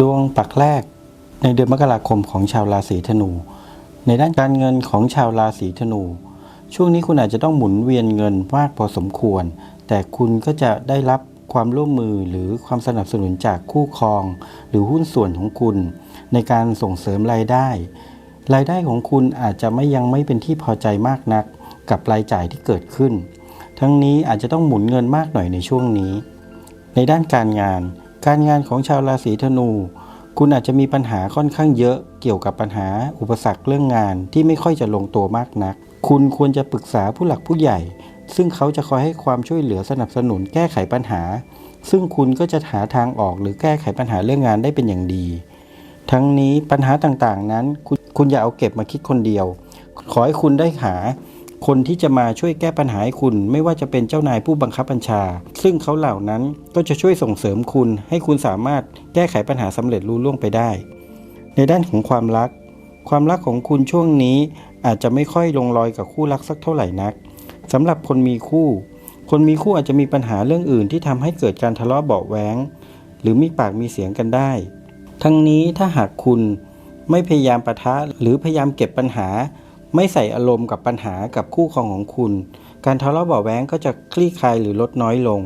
ดวงปักแรกในเดือนมกราคมของชาวราศีธนู ในด้านการเงินของชาวราศีธนู ช่วงนี้คุณอาจจะต้องหมุนเวียนเงินมากพอสมควร แต่คุณก็จะได้รับความร่วมมือหรือความสนับสนุนจากคู่ครอง หรือหุ้นส่วนของคุณ ในการส่งเสริมรายได้ รายได้ของคุณอาจจะไม่ยังไม่เป็นที่พอใจมากนัก กับรายจ่ายที่เกิดขึ้น ทั้งนี้อาจจะต้องหมุนเงินมากหน่อยในช่วงนี้ ในด้านการงาน การงานของชาวราศีธนู คุณอาจจะมีปัญหาค่อนข้างเยอะเกี่ยวกับปัญหาอุปสรรคเรื่องงานที่ไม่ค่อยจะลงตัวมากนัก คุณควรจะปรึกษาผู้หลักผู้ใหญ่ ซึ่งเขาจะคอยให้ความช่วยเหลือสนับสนุนแก้ไขปัญหา ซึ่งคุณก็จะหาทางออกหรือแก้ไขปัญหาเรื่องงานได้เป็นอย่างดี ทั้งนี้ปัญหาต่างๆนั้น คุณคุณอย่าเอาเก็บมาคิดคนเดียว ขอให้คุณได้หา คนที่จะมาช่วยแก้ปัญหาให้คุณ ไม่ว่าจะเป็นเจ้านายผู้บังคับบัญชา ซึ่งเขาเหล่านั้นก็จะช่วยส่งเสริมคุณ ให้คุณสามารถแก้ไขปัญหาสำเร็จรุ่ล่วงไปได้ ในด้านของความรัก ความรักของคุณช่วงนี้อาจจะไม่ค่อยลงรอยกับคู่รักสักเท่าไหร่นักสำหรับคนมีคู่ คนมีคู่อาจจะมีปัญหาเรื่องอื่นที่ทำให้เกิดการทะเลาะเบาะแว้งหรือมีปากมีเสียงกันได้ ทั้งนี้ถ้าหากคุณไม่พยายามประทะหรือพยายามเก็บปัญหา ไม่ใส่อารมณ์กับปัญหากับคู่ครองของคุณ การทะเลาะเบาะแว้งก็จะคลี่คลายหรือลดน้อยลง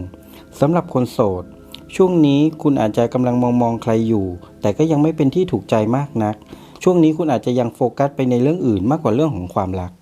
สำหรับคนโสด ช่วงนี้คุณอาจจะกำลังมองมองใครอยู่ แต่ก็ยังไม่เป็นที่ถูกใจมากนัก ช่วงนี้คุณอาจจะยังโฟกัสไปในเรื่องอื่นมากกว่าเรื่องของความรัก